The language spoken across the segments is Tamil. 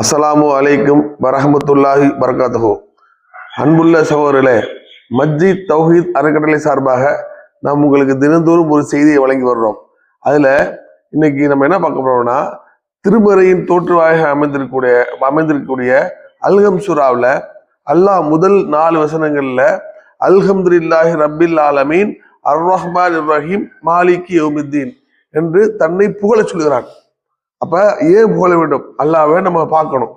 அஸ்லாமு அலைக்கும் வரஹமத்துல்லாஹி வரகாத்துஹோ. அன்புள்ள சகோதரர்களே மஜ்ஜித் தௌஹீத் அறக்கட்டளை சார்பாக நாம் உங்களுக்கு தினந்தோறும் ஒரு செய்தியை வழங்கி வர்றோம். அதில் இன்னைக்கு நம்ம என்ன பார்க்க போறோம்னா திருமறையின் தோற்றுவாயாக அமைந்திருக்கக்கூடிய அமைந்திருக்கக்கூடிய அல்ஹம் சுறாவில் அல்லாஹ் முதல் நாலு வசனங்களில் அல்ஹம்துல்லாஹி ரபில் ஆலமீன் அர் ரஹ்மான் ரஹீம் மாலிக் யோமித்தீன். என்று தன்னை புகழச் சொல்கிறான். அப்ப ஏன் புகழ வேண்டும்? அல்லாவே நம்ம பார்க்கணும்.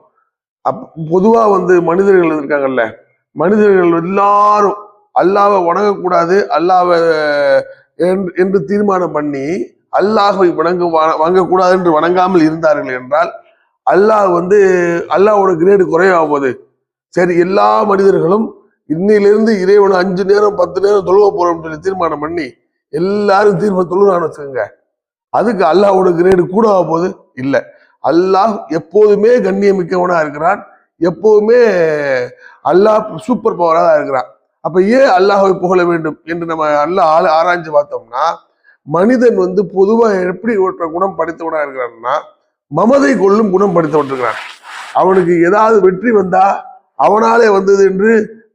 அப் பொதுவா வந்து மனிதர்கள் இருக்காங்கல்ல மனிதர்கள் எல்லாரும் அல்லாவை வணங்கக்கூடாது அல்லாவை என்று- என்று தீர்மானம் பண்ணி அல்லாஹை வணங்க வணங்கக்கூடாது என்று வணங்காமல் இருந்தார்கள் என்றால் அல்லாஹ் வந்து அல்லாஹோட கிரேடு குறைய போகுது சரி எல்லா மனிதர்களும் இன்னிலிருந்து இறைவனை அஞ்சு நேரம் பத்து நேரம் தொழுவ போறோம்னு சொல்லி தீர்மானம் பண்ணி எல்லாரும் தீர்மானம் தொழுறான்னு வச்சுக்கோங்க. அதுக்கு அல்லாஹ்வோட கிரேடு கூட ஆக போகுது இல்லை. அல்லாஹ் எப்போதுமே கண்ணியமிக்கவனாக இருக்கிறான். எப்போதுமே அல்லாஹ் சூப்பர் பவராக தான் இருக்கிறான். அப்போ ஏன் அல்லாஹை புகழ வேண்டும் என்று நம்ம அல்லாஹ் ஆள் ஆராய்ஞ்சு பார்த்தோம்னா மனிதன் வந்து பொதுவாக எப்படி ஒற்ற குணம் படித்தவனாக இருக்கிறான்னா மமதை கொள்ளும் குணம் படைத்தவன் அவனுக்கு ஏதாவது வெற்றி வந்தா அவனாலே வந்தது என்று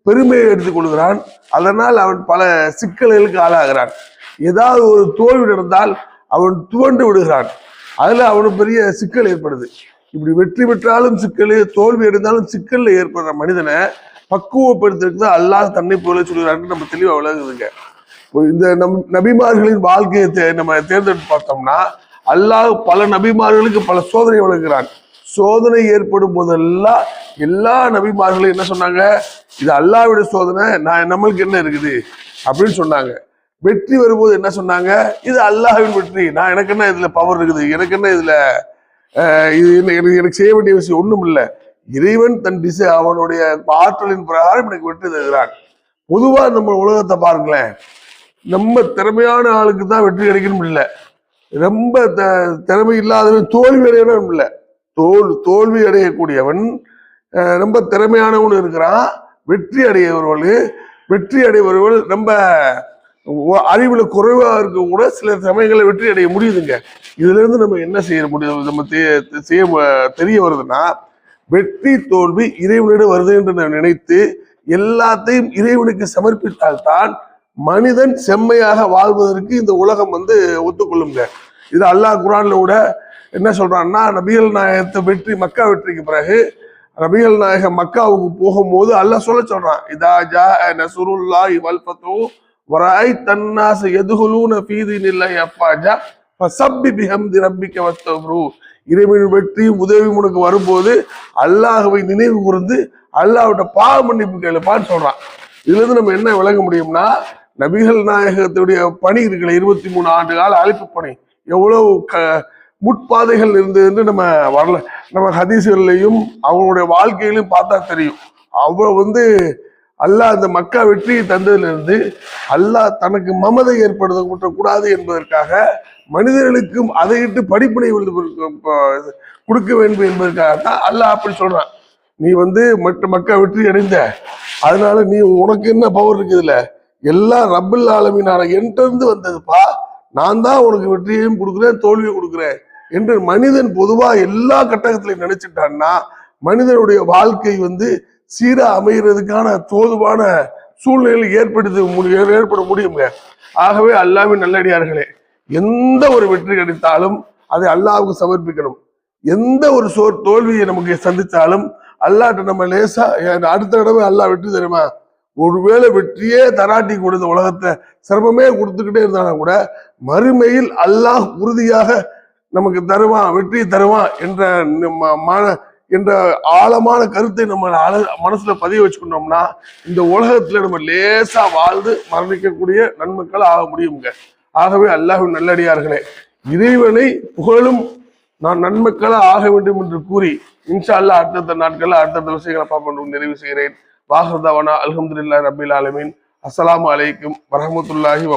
பெருமையை எடுத்துக்கொள்கிறான் அதனால் அவன் பல சிக்கல்களுக்கு ஆளாகிறான். ஏதாவது ஒரு தோல்வி நடந்தால் அவன் துவண்டு விடுகிறான். அதில் அவனுக்கு பெரிய சிக்கல் ஏற்படுது. இப்படி வெற்றி பெற்றாலும் சிக்கல் தோல்வி அடைந்தாலும் சிக்கலில் ஏற்படுற மனிதனை பக்குவப்படுத்துறதுக்கு தான் அல்லாஹ் தன்னை போல சொல்கிறான்னு நம்ம தெளிவாக விளங்குதுங்க இந்த நம் நபிமார்களின் வாழ்க்கையை தே- நம்ம தேர்ந்தெடுத்து பார்த்தோம்னா அல்லாஹ் பல நபிமார்களுக்கு பல சோதனை வழங்குகிறான் சோதனை ஏற்படும் போதெல்லாம் எல்லா நபிமார்களும் என்ன சொன்னாங்க? இது அல்லாவிட சோதனை நான் நம்மளுக்கு என்ன இருக்குது? அப்படின்னு சொன்னாங்க. வெற்றி வரும்போது என்ன சொன்னாங்க? இது அல்லாஹின் வெற்றி. நான் எனக்கு என்ன இதுல பவர் இருக்குது? எனக்கு என்ன இதுல இது என்ன- எனக்கு எனக்கு செய்ய வேண்டிய விஷயம் ஒண்ணும் இல்லை. இறைவன் தன் திசை அவனுடைய ஆற்றலின் பிரகாரம் எனக்கு வெற்றி தருகிறான். பொதுவா நம்ம உலகத்தை பாருங்களேன். நம்ம திறமையான ஆளுக்கு தான் வெற்றி கிடைக்கணும் இல்லை. ரொம்ப த- திறமை இல்லாதவன் தோல்வி அடையணும் இல்லை. தோல் தோல்வி அடையக்கூடியவன் ரொம்ப திறமையானவன் இருக்கிறான். வெற்றி அடையவர்கள் வெற்றி அடைபவர்கள் ரொம்ப அறிவுல குறைவா இருக்க கூட சில சமயங்களை வெற்றி அடைய முடியுதுங்க. இதுல இருந்து நம்ம என்ன செய்ய முடியும்? நம்ம செய்ய தெரிய வருதுன்னா வெற்றி தோல்வி இறைவனிடம் வருது என்று நான் நினைத்து எல்லாத்தையும் இறைவனுக்கு சமர்ப்பித்தால்தான் மனிதன் செம்மையாக வாழ்வதற்கு இந்த உலகம் வந்து ஒத்துக்கொள்ளுங்க இது அல்லாஹ் குரான்ல கூட என்ன சொல்றான்னா நபிகள் நாயகத்தை வெற்றி மக்கா வெற்றிக்கு பிறகு ரபிகள் நாயகம் மக்காவுக்கு போகும்போது அல்லாஹ் சொல்ல சொல்றான் இதா ஜா நசுருல்லா வல் வராய் தன்னாஸ் எதுகுலூன ஃபீதினில்லாஹி அப்பாஜா ஃபசப்பி பிஹம்தி ரப்பிக்க வத்தவரு இறைவனின் வெற்றியும் உதவியும் உனக்கு வரும்போது அல்லாஹுவை நினைவு கூர்ந்து அல்லாஹ்விட்ட பாவ மன்னிப்பு கேளுப்பான்னு சொல்றான். இதுல இருந்து நம்ம என்ன விளங்க முடியும்னா நபிகள் நாயகத்துடைய பணி இருக்குல்ல இருபத்தி மூணு ஆண்டு கால அழைப்பு பணி. எவ்வளவு க முட்பாதைகள் இருந்ததுன்னு நம்ம வரல நம்ம ஹதீஸ்கள்லையும் அவங்களுடைய வாழ்க்கையிலும் பார்த்தா தெரியும். அவ்வளவு வந்து அல்லாஹ் அந்த மக்கா வெற்றியை தந்ததிலிருந்து அல்லாஹ் தனக்கு மமதை ஏற்படுத்த கூடாது என்பதற்காக மனிதர்களுக்கும் அதையிட்டு படிப்பினை கொடுக்க- கொடுக்க வேண்டும் என்பதற்காக தான் அல்லாஹ் அப்படி சொல்றான். நீ வந்து மற்ற மக்கா வெற்றி அடைந்த. அதனால நீ உனக்கு என்ன பவர் இருக்குதுல்ல எல்லாம் ரப்பல் ஆலமீனான என்றிருந்து வந்ததுப்பா. நான் தான் உனக்கு வெற்றியையும் கொடுக்குறேன் தோல்வியும் கொடுக்குறேன் என்று மனிதன் பொதுவாக எல்லா கட்டகத்திலையும் நினைச்சிட்டான்னா மனிதனுடைய வாழ்க்கை வந்து சீராக அமைகிறதுக்கான தோதுவான சூழ்நிலை ஏற்படுத்த முடியும் ஏற்பட முடியுங்க ஆகவே அல்லாவின் நல்லடியார்களே எந்த ஒரு வெற்றி கிடைத்தாலும் அதை அல்லாவுக்கு சமர்ப்பிக்கணும். எந்த ஒரு சோர் தோல்வியை நமக்கு சந்தித்தாலும் அல்லாட்ட நம்ம லேசா அடுத்த தடவை அல்லாஹ் வெற்றி தருமா? ஒருவேளை வெற்றியே தராட்டி கொடுத்த உலகத்தை சிரமமே கொடுத்துக்கிட்டே இருந்தாலும் கூட மறுமையில் அல்லாஹ் உறுதியாக நமக்கு தருவான் வெற்றி தருவான் என்ற நம்ம மன என்ற ஆழமான கருத்தை நம்ம மனசுல பதிய வச்சுக்கிட்டோம்னா இந்த உலகத்துல நம்ம லேசா வாழ்ந்து மரணிக்கக்கூடிய நன்மக்கள் ஆக முடியுங்க. ஆகவே அல்லாஹ்வின் நல்லடியார்களே இறைவனை புகழும் நான் நன்மக்களாக ஆக வேண்டும் என்று கூறி இன்ஷா அல்லாஹ் அடுத்தடுத்த நாட்களில் அடுத்தடுத்த விஷயங்களை பார்ப்போம் நிறைவு செய்கிறேன். வாஹர்தவனா அலமதுல்லா ரபில் ஆலமீன். அஸ்லாம் அலைக்கும் வரமத்துல்லாஹி வ